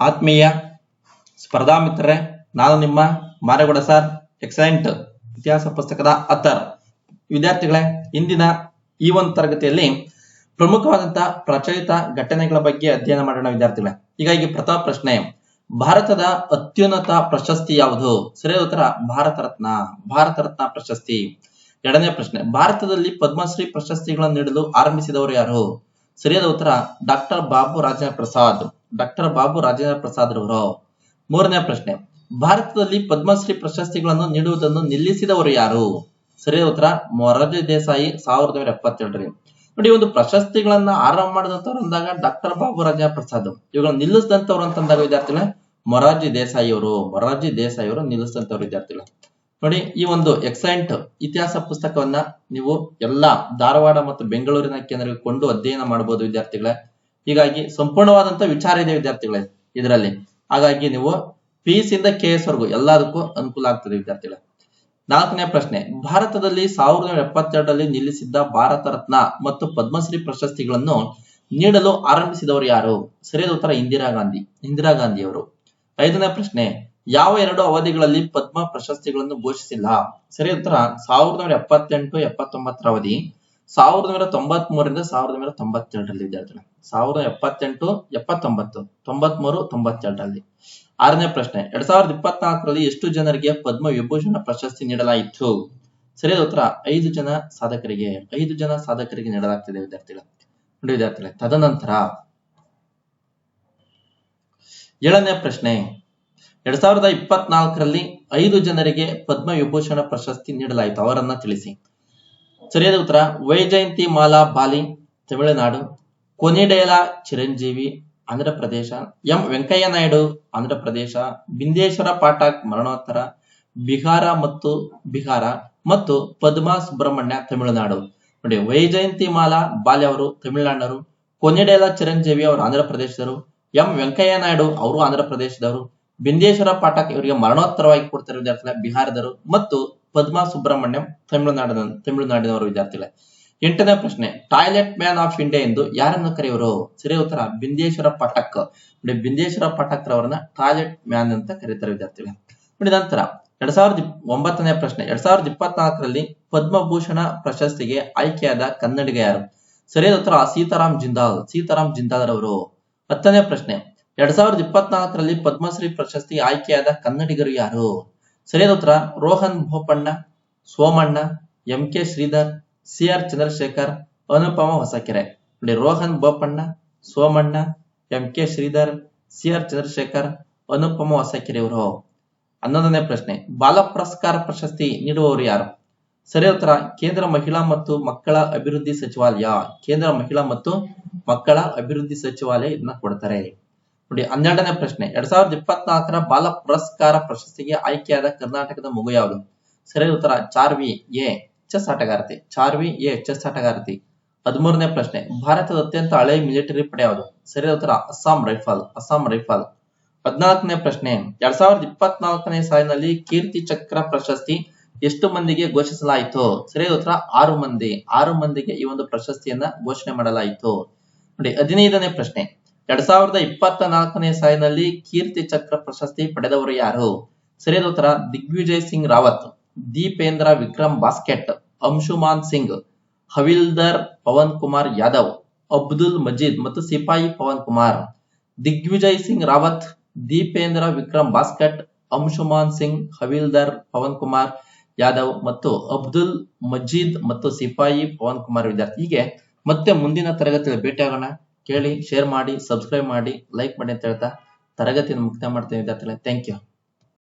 ಆತ್ಮೀಯ ಸ್ಪರ್ಧಾ ಮಿತ್ರರೇ ನಾನು ನಿಮ್ಮ ಮಾರೇಗೌಡ ಸರ್, ಎಕ್ಸಲೆಂಟ್ ಇತಿಹಾಸ ಪುಸ್ತಕದ ಅತ್ತರ್. ವಿದ್ಯಾರ್ಥಿಗಳೇ, ಇಂದಿನ ಈ ಒಂದು ತರಗತಿಯಲ್ಲಿ ಪ್ರಮುಖವಾದಂತಹ ಪ್ರಚಲಿತ ಘಟನೆಗಳ ಬಗ್ಗೆ ಅಧ್ಯಯನ ಮಾಡೋಣ ವಿದ್ಯಾರ್ಥಿಗಳೇ. ಹೀಗಾಗಿ ಪ್ರಥಮ ಪ್ರಶ್ನೆ, ಭಾರತದ ಅತ್ಯುನ್ನತ ಪ್ರಶಸ್ತಿ ಯಾವುದು? ಸರಿಯಾದ ಉತ್ತರ, ಭಾರತ ರತ್ನ. ಭಾರತ ರತ್ನ ಪ್ರಶಸ್ತಿ. ಎರಡನೇ ಪ್ರಶ್ನೆ, ಭಾರತದಲ್ಲಿ ಪದ್ಮಶ್ರೀ ಪ್ರಶಸ್ತಿಗಳನ್ನು ನೀಡಲು ಆರಂಭಿಸಿದವರು ಯಾರು? ಸರಿಯಾದ ಉತ್ತರ, ಡಾಕ್ಟರ್ ಬಾಬು ರಾಜೇಂದ್ರ ಪ್ರಸಾದ್ ಡಾಕ್ಟರ್ ಬಾಬು ರಾಜೇಂದ್ರ ಪ್ರಸಾದ್ ರವರು? ಮೂರನೇ ಪ್ರಶ್ನೆ. ಭಾರತದಲ್ಲಿ ಪದ್ಮಶ್ರೀ ಪ್ರಶಸ್ತಿಗಳನ್ನು ನೀಡುವುದನ್ನು ನಿಲ್ಲಿಸಿದವರು ಯಾರು? ಸರಿಯಾದ ಉತ್ತರ. ಮೊರಾರ್ಜಿ ದೇಸಾಯಿ ಸಾವಿರದ ಒಂಬೈನೂರ ನೋಡಿ, ಒಂದು ಪ್ರಶಸ್ತಿಗಳನ್ನ ಆರಂಭ ಮಾಡಿದಂತವ್ರು ಅಂದಾಗ ಡಾಕ್ಟರ್ ಬಾಬು ರಾಜೇಂದ್ರ ಪ್ರಸಾದ್ ಇವುಗಳನ್ನ ನಿಲ್ಲಿಸಿದಂತವ್ರು ಅಂತಂದಾಗ ವಿದ್ಯಾರ್ಥಿಗಳೇ ಮೊರಾರ್ಜಿ ದೇಸಾಯಿ ಅವರು ಮೊರಾರ್ಜಿ ದೇಸಾಯಿ ಅವರು ನಿಲ್ಲಿಸಿದಂತವ್ರು ವಿದ್ಯಾರ್ಥಿಗಳು. ನೋಡಿ, ಈ ಒಂದು ಎಕ್ಸಲೆಂಟ್ ಇತಿಹಾಸ ಪುಸ್ತಕವನ್ನ ನೀವು ಎಲ್ಲಾ ಧಾರವಾಡ ಮತ್ತು ಬೆಂಗಳೂರಿನ ಕೇಂದ್ರಕ್ಕೆ ಕೊಂಡು ಅಧ್ಯಯನ ಮಾಡಬಹುದು ವಿದ್ಯಾರ್ಥಿಗಳೇ. ಹೀಗಾಗಿ ಸಂಪೂರ್ಣವಾದಂತ ವಿಚಾರ ಇದೆ ವಿದ್ಯಾರ್ಥಿಗಳೇ ಇದರಲ್ಲಿ. ಹಾಗಾಗಿ ನೀವು ಪಿ ಇಂದ ಕೆ ಎಸ್ ವರೆಗೂ ಎಲ್ಲದಕ್ಕೂ ಅನುಕೂಲ ಆಗ್ತದೆ ವಿದ್ಯಾರ್ಥಿಗಳೇ. ನಾಲ್ಕನೇ ಪ್ರಶ್ನೆ, ಭಾರತದಲ್ಲಿ ಸಾವಿರದ ಎಪ್ಪತ್ತೆರಡರಲ್ಲಿ ನಿಲ್ಲಿಸಿದ್ದ ಭಾರತ ರತ್ನ ಮತ್ತು ಪದ್ಮಶ್ರೀ ಪ್ರಶಸ್ತಿಗಳನ್ನು ನೀಡಲು ಆರಂಭಿಸಿದವರು ಯಾರು? ಸರಿಯಾದ ಉತ್ತರ ಇಂದಿರಾ ಗಾಂಧಿ ಇಂದಿರಾ ಗಾಂಧಿ ಅವರು ಐದನೇ ಪ್ರಶ್ನೆ, ಯಾವ ಎರಡು ಅವಧಿಗಳಲ್ಲಿ ಪದ್ಮ ಪ್ರಶಸ್ತಿಗಳನ್ನು ಘೋಷಿಸಿಲ್ಲ? ಸರಿಯಾದ ಉತ್ತರ ಸಾವಿರದ ಎಪ್ಪತ್ತೆಂಟು, ಎಪ್ಪತ್ತೊಂಬತ್ತರ ಅವಧಿ. ಸಾವಿರದ ಒಂಬೈನೂರ ತೊಂಬತ್ ಮೂರರಿಂದ ಸಾವಿರದ ಒಂಬೈನೂರ ತೊಂಬತ್ತೆರಡರಲ್ಲಿ ವಿದ್ಯಾರ್ಥಿಗಳು. ಸಾವಿರದ ಎಪ್ಪತ್ತೆಂಟು, ಎಪ್ಪತ್ತೊಂಬತ್ತು ತೊಂಬತ್ ಮೂರು ತೊಂಬತ್ತೆರಡರಲ್ಲಿ. ಆರನೇ ಪ್ರಶ್ನೆ, ಎರಡ್ ಸಾವಿರದ ಇಪ್ಪತ್ನಾಲ್ಕರಲ್ಲಿ ಎಷ್ಟು ಜನರಿಗೆ ಪದ್ಮ ವಿಭೂಷಣ ಪ್ರಶಸ್ತಿ ನೀಡಲಾಯಿತು? ಸರಿಯಾದ ಉತ್ತರ, ಐದು ಜನ ಸಾಧಕರಿಗೆ, ಐದು ಜನ ಸಾಧಕರಿಗೆ ನೀಡಲಾಗ್ತಿದೆ ವಿದ್ಯಾರ್ಥಿಗಳು. ನೋಡಿ ವಿದ್ಯಾರ್ಥಿಗಳೇ, ತದನಂತರ ಏಳನೇ ಪ್ರಶ್ನೆ, ಎರಡ್ ಸಾವಿರದ ಇಪ್ಪತ್ನಾಲ್ಕರಲ್ಲಿ ಐದು ಜನರಿಗೆ ಪದ್ಮ ವಿಭೂಷಣ ಪ್ರಶಸ್ತಿ ನೀಡಲಾಯಿತು. ಅವರನ್ನ ತಿಳಿಸಿ. ಸರಿಯಾದ ಉತ್ತರ, ವೈಜಯಂತಿ ಮಾಲಾ ಬಾಲಿ, ತಮಿಳುನಾಡು. ಕೊನಿಡೇಲ ಚಿರಂಜೀವಿ ಆಂಧ್ರ ಪ್ರದೇಶ ಎಂ ವೆಂಕಯ್ಯ ನಾಯ್ಡು ಆಂಧ್ರ ಪ್ರದೇಶ ಬಿಂದೇಶ್ವರ ಪಾಠಕ್ ಮರಣೋತ್ತರ. ಬಿಹಾರ ಮತ್ತು ಬಿಹಾರ ಮತ್ತು ಪದ್ಮಾ ಸುಬ್ರಹ್ಮಣ್ಯ ತಮಿಳುನಾಡು. ನೋಡಿ, ವೈಜಯಂತಿ ಮಾಲಾ ಬಾಲಿ ಅವರು ತಮಿಳುನಾಡರು ಕೊನಿಡೇಲ ಚಿರಂಜೀವಿ ಅವರು ಆಂಧ್ರ ಪ್ರದೇಶದವರು ಎಂ ವೆಂಕಯ್ಯ ನಾಯ್ಡು ಅವರು ಆಂಧ್ರ ಪ್ರದೇಶದವರು ಬಿಂದೇಶ್ವರ ಪಾಠಕ್ ಇವರಿಗೆ ಮರಣೋತ್ತರವಾಗಿ ಕೊಡ್ತಾರೆ ವಿದ್ಯಾರ್ಥಿಗಳ ಬಿಹಾರದರು ಮತ್ತು ಪದ್ಮಾ ಸುಬ್ರಹ್ಮಣ್ಯಂ ತಮಿಳುನಾಡಿನ ತಮಿಳುನಾಡಿನವರು ವಿದ್ಯಾರ್ಥಿಗಳೇ. ಎಂಟನೇ ಪ್ರಶ್ನೆ. ಟಾಯ್ಲೆಟ್ ಮ್ಯಾನ್ ಆಫ್ ಇಂಡಿಯಾ ಎಂದು ಯಾರನ್ನು ಕರೆಯುವರು? ಸರಿ ಉತ್ತರ, ಬಿಂದೇಶ್ವರ ಪಟಕ್. ನೋಡಿ, ಬಿಂದೇಶ್ವರ ಪಟಕ್ ರವರನ್ನ ಟಾಯ್ಲೆಟ್ ಮ್ಯಾನ್ ಅಂತ ಕರೀತಾರೆ ವಿದ್ಯಾರ್ಥಿಗಳೇ. ನೋಡಿ, ನಂತರ ಎರಡ್ ಸಾವಿರದ ಒಂಬತ್ತನೇ ಪ್ರಶ್ನೆ. ಎರಡ್ ಸಾವಿರದ ಇಪ್ಪತ್ನಾಲ್ಕರಲ್ಲಿ ಪದ್ಮಭೂಷಣ ಪ್ರಶಸ್ತಿಗೆ ಆಯ್ಕೆಯಾದ ಕನ್ನಡಿಗ ಯಾರು? ಸರಿಯಾದ ಉತ್ತರ, ಸೀತಾರಾಮ್ ಜಿಂದಾಲ್ ಸೀತಾರಾಮ್ ಜಿಂದಾಲ್ ರವರು ಹತ್ತನೇ ಪ್ರಶ್ನೆ. ಎರಡ್ ಸಾವಿರದ ಇಪ್ಪತ್ನಾಲ್ಕರಲ್ಲಿ ಪದ್ಮಶ್ರೀ ಪ್ರಶಸ್ತಿ ಆಯ್ಕೆಯಾದ ಕನ್ನಡಿಗರು ಯಾರು? ಸರಿಯಾದ ಉತ್ತರ, Rohan Bopanna Somanna M K Shridhar C R Chandrashekhar, Anupama Hosakere. ನೋಡಿ, Rohan Bopanna Somanna M K Shridhar C R Chandrashekhar, Anupama Hosakere ಇವರು. ಹನ್ನೊಂದನೇ ಪ್ರಶ್ನೆ, ಬಾಲ ಪುರಸ್ಕಾರ ಪ್ರಶಸ್ತಿ ನೀಡುವವರು ಯಾರು? ಸರಿ ಉತ್ತರ, ಕೇಂದ್ರ ಮಹಿಳಾ ಮತ್ತು ಮಕ್ಕಳ ಅಭಿವೃದ್ಧಿ ಸಚಿವಾಲಯ. ಕೇಂದ್ರ ಮಹಿಳಾ ಮತ್ತು ಮಕ್ಕಳ ಅಭಿವೃದ್ಧಿ ಸಚಿವಾಲಯ ಇದನ್ನ ಕೊಡ್ತಾರೆ. ನೋಡಿ, ಹನ್ನೆರಡನೇ ಪ್ರಶ್ನೆ. ಎರಡ್ ಸಾವಿರದ ಇಪ್ಪತ್ನಾಲ್ಕರ ಬಾಲ ಪುರಸ್ಕಾರ ಪ್ರಶಸ್ತಿಗೆ ಆಯ್ಕೆಯಾದ ಕರ್ನಾಟಕದ ಮಗು ಯಾವುದು? ಸರಿಯಾದ ಉತ್ತರ, ಚಾರ್ವಿ ಎ, ಚೆಸ್ ಆಟಗಾರತಿ. ಚಾರ್ವಿ ಎ, ಚೆಸ್ ಆಟಗಾರತಿ. ಹದಿಮೂರನೇ ಪ್ರಶ್ನೆ. ಭಾರತದ ಅತ್ಯಂತ ಹಳೆಯ ಮಿಲಿಟರಿ ಪಡೆ ಯಾವುದು? ಸರಿಯಾದ ಉತ್ತರ, ಅಸ್ಸಾಂ ರೈಫಲ್ ಅಸ್ಸಾಂ ರೈಫಲ್. ಹದಿನಾಲ್ಕನೇ ಪ್ರಶ್ನೆ. ಎರಡ್ ಸಾವಿರದ ಇಪ್ಪತ್ನಾಲ್ಕನೇ ಸಾಲಿನಲ್ಲಿ ಕೀರ್ತಿ ಚಕ್ರ ಪ್ರಶಸ್ತಿ ಎಷ್ಟು ಮಂದಿಗೆ ಘೋಷಿಸಲಾಯಿತು? ಸರಿಯಾದ ಉತ್ತರ, ಆರು ಮಂದಿ. ಆರು ಮಂದಿಗೆ ಈ ಒಂದು ಪ್ರಶಸ್ತಿಯನ್ನ ಘೋಷಣೆ ಮಾಡಲಾಯಿತು. ನೋಡಿ, ಹದಿನೈದನೇ ಪ್ರಶ್ನೆ. ಎರಡ್ ಸಾವಿರದ ಇಪ್ಪತ್ತ ನಾಲ್ಕನೇ ಸಾಲಿನಲ್ಲಿ ಕೀರ್ತಿ ಚಕ್ರ ಪ್ರಶಸ್ತಿ ಪಡೆದವರು ಯಾರು? ಸರಿಯಾದ ಉತ್ತರ ದಿಗ್ವಿಜಯ್ ಸಿಂಗ್ ರಾವತ್, ದೀಪೇಂದ್ರ ವಿಕ್ರಮ್ ಬಾಸ್ಕೆಟ್, ಅಂಶುಮಾನ್ ಸಿಂಗ್, ಹವಿಲ್ದರ್ ಪವನ್ ಕುಮಾರ್ ಯಾದವ್, ಅಬ್ದುಲ್ ಮಜೀದ್ ಮತ್ತು ಸಿಪಾಯಿ ಪವನ್ ಕುಮಾರ್. ದಿಗ್ವಿಜಯ್ ಸಿಂಗ್ ರಾವತ್, ದೀಪೇಂದ್ರ ವಿಕ್ರಮ್ ಬಾಸ್ಕೆಟ್, ಅಂಶುಮಾನ್ ಸಿಂಗ್, ಹವಿಲ್ದರ್ ಪವನ್ ಕುಮಾರ್ ಯಾದವ್ ಮತ್ತು ಅಬ್ದುಲ್ ಮಜೀದ್ ಮತ್ತು ಸಿಪಾಯಿ ಪವನ್ ಕುಮಾರ್ ವಿದ್ಯಾರ್ಥಿ. ಹೀಗೆ ಮತ್ತೆ ಮುಂದಿನ ತರಗತಿಯಲ್ಲಿ ಭೇಟಿಯಾಗೋಣ. ಕೇಳಿ ಶೇರ್ ಮಾಡಿ ಸಬ್ಸ್ಕ್ರೈಬ್ ಮಾಡಿ ಲೈಕ್ ಮಾಡಿ ಅಂತ ಹೇಳ್ತಾ ತರಗತಿಯನ್ನು ಮುಕ್ತಾಯ ಮಾಡ್ತೇನೆ ವಿದ್ಯಾರ್ಥಿಗಳೇ. Thank you